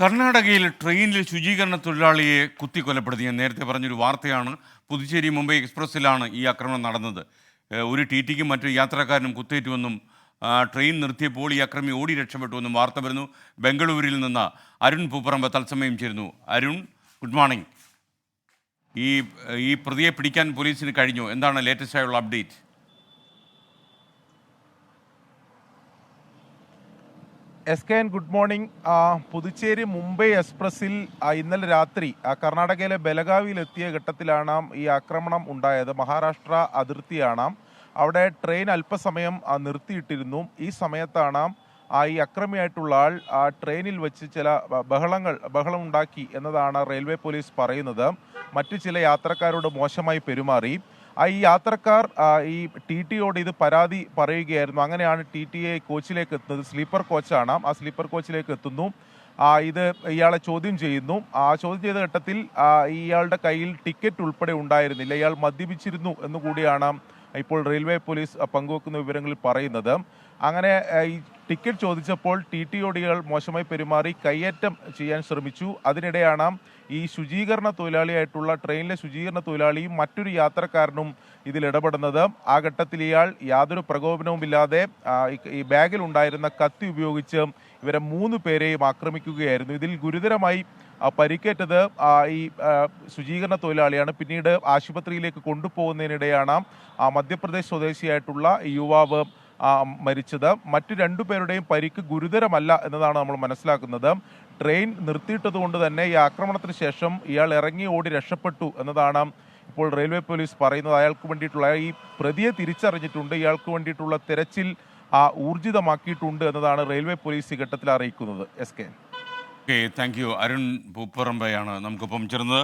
കർണാടകയിൽ ട്രെയിനിൽ ശുചീകരണ തൊഴിലാളിയെ കുത്തി കൊലപ്പെടുത്തി ഞാൻ നേരത്തെ പറഞ്ഞൊരു വാർത്തയാണ്. പുതുച്ചേരി മുംബൈ എക്സ്പ്രസ്സിലാണ് ഈ ആക്രമണം നടന്നത്. ഒരു ടി ടിക്കും മറ്റു യാത്രക്കാരനും കുത്തേറ്റുവെന്നും ട്രെയിൻ നിർത്തിയപ്പോൾ ഈ അക്രമി ഓടി രക്ഷപ്പെട്ടുവെന്നും വാർത്ത വരുന്നു. ബംഗളൂരിൽ നിന്ന് അരുൺ പൂപ്പറമ്പ് തത്സമയം ചേരുന്നു. Arun good morning. ഈ ഈ പ്രതിയെ പിടിക്കാൻ പോലീസിന് കഴിഞ്ഞു? എന്താണ് ലേറ്റസ്റ്റ് ആയുള്ള update S K N good morning Puducherry Mumbai എക്സ്പ്രസിൽ ഇന്നലെ രാത്രി കർണാടകയിലെ ബലഗാവിയിൽ എത്തിയ ഘട്ടത്തിലാണ് ഈ ആക്രമണം ഉണ്ടായത്. മഹാരാഷ്ട്ര അതിർത്തിയാണ്. അവിടെ ട്രെയിൻ അല്പസമയം നിർത്തിയിട്ടിരുന്നു. ഈ സമയത്താണ് ഈ അക്രമിയായിട്ടുള്ള ആൾ ആ ട്രെയിനിൽ വെച്ച് ചില ബഹളങ്ങൾ ബഹളം ഉണ്ടാക്കി എന്നതാണ് റെയിൽവേ പോലീസ് പറയുന്നത്. മറ്റു ചില യാത്രക്കാരോട് മോശമായി പെരുമാറി. ഈ യാത്രക്കാർ ഈ ടി ടിയോട് ഇത് പരാതി പറയുകയായിരുന്നു. അങ്ങനെയാണ് ടി ടി എ കോച്ചിലേക്ക് എത്തുന്നത്. സ്ലീപ്പർ കോച്ചാണ്. ആ സ്ലീപ്പർ കോച്ചിലേക്ക് എത്തുന്നു. ഇത് ഇയാളെ ചോദ്യം ചെയ്യുന്നു. ആ ചോദ്യം ചെയ്ത ഘട്ടത്തിൽ ഇയാളുടെ കയ്യിൽ ടിക്കറ്റ് ഉൾപ്പെടെ ഉണ്ടായിരുന്നില്ല. ഇയാൾ മദ്യപിച്ചിരുന്നു എന്നുകൂടിയാണ് ഇപ്പോൾ റെയിൽവേ പോലീസ് പങ്കുവെക്കുന്ന വിവരങ്ങളിൽ പറയുന്നത്. അങ്ങനെ ഈ ടിക്കറ്റ് ചോദിച്ചപ്പോൾ ടി ടി ഒടികൾ മോശമായി പെരുമാറി കയ്യേറ്റം ചെയ്യാൻ ശ്രമിച്ചു. അതിനിടെയാണ് ഈ ശുചീകരണ തൊഴിലാളിയായിട്ടുള്ള ട്രെയിനിലെ ശുചീകരണ തൊഴിലാളിയും മറ്റൊരു യാത്രക്കാരനും ഇതിൽ ഇടപെടുന്നത്. ആ ഘട്ടത്തിൽ ഇയാൾ യാതൊരു പ്രകോപനവും ഇല്ലാതെ ഈ- ബാഗിൽ ഉണ്ടായിരുന്ന കത്തി ഉപയോഗിച്ച് ഇവരെ മൂന്ന് പേരെയും ആക്രമിക്കുകയായിരുന്നു. ഇതിൽ ഗുരുതരമായി പരിക്കേറ്റത് ഈ ശുചീകരണ തൊഴിലാളിയാണ്. പിന്നീട് ആശുപത്രിയിലേക്ക് കൊണ്ടുപോകുന്നതിനിടെയാണ് മധ്യപ്രദേശ് സ്വദേശിയായിട്ടുള്ള യുവാവ് മരിച്ചത്. മറ്റു രണ്ടു പേരുടെയും പരിക്ക് ഗുരുതരമല്ല എന്നതാണ് നമ്മൾ മനസ്സിലാക്കുന്നത്. ട്രെയിൻ നിർത്തിയിട്ടത് കൊണ്ട് തന്നെ ഈ ആക്രമണത്തിന് ശേഷം ഇയാൾ ഇറങ്ങി ഓടി രക്ഷപ്പെട്ടു എന്നതാണ് ഇപ്പോൾ റെയിൽവേ പോലീസ് പറയുന്നത്. അയാൾക്ക് വേണ്ടിയിട്ടുള്ള ഈ പ്രതിയെ തിരിച്ചറിഞ്ഞിട്ടുണ്ട്. ഇയാൾക്ക് വേണ്ടിയിട്ടുള്ള തിരച്ചിൽ ആ, ഊർജിതമാക്കിയിട്ടുണ്ട് എന്നതാണ് റെയിൽവേ പോലീസ് ഈ ഘട്ടത്തിൽ അറിയിക്കുന്നത്. S K. Okay thank you Arun പൂപ്പറമ്പയാണ് നമുക്കൊപ്പം ചേർന്നത്.